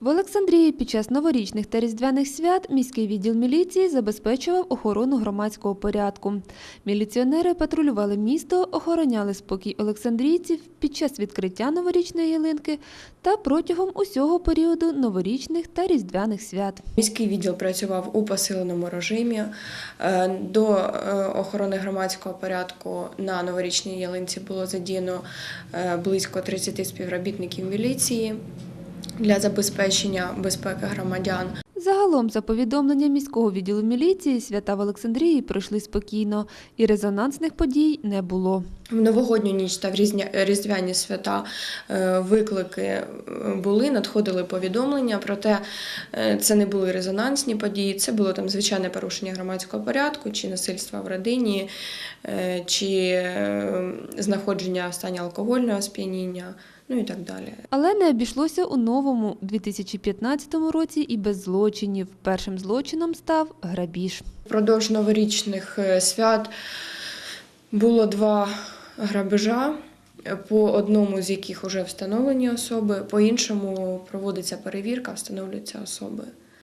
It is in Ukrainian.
В Олександрії під час новорічних та різдвяних свят міський відділ міліції забезпечував охорону громадського порядку. Міліціонери патрулювали місто, охороняли спокій олександрійців під час відкриття новорічної ялинки та протягом усього періоду новорічних та різдвяних свят. Міський відділ працював у посиленому режимі. Е, До е, охорони громадського порядку на новорічній ялинці було задіяно е, близько 30 співробітників міліції для забезпечення безпеки громадян. Загалом, за повідомленням міського відділу міліції, свята в Олександрії пройшли спокійно і резонансних подій не було. В новогодню ніч та в різдвяні свята е, виклики е, були, надходили повідомлення, проте е, це не були резонансні події, це було там звичайне порушення громадського порядку, чи насильства в родині, чи знаходження в стані алкогольного сп'яніння, ну і так далі. Але не обійшлося у новому 2015 році і без злочинів. Першим злочином став грабіж. Впродовж новорічних е, свят було два грабежа, по одному з яких вже встановлені особи, по іншому проводиться перевірка, встановлюються особи.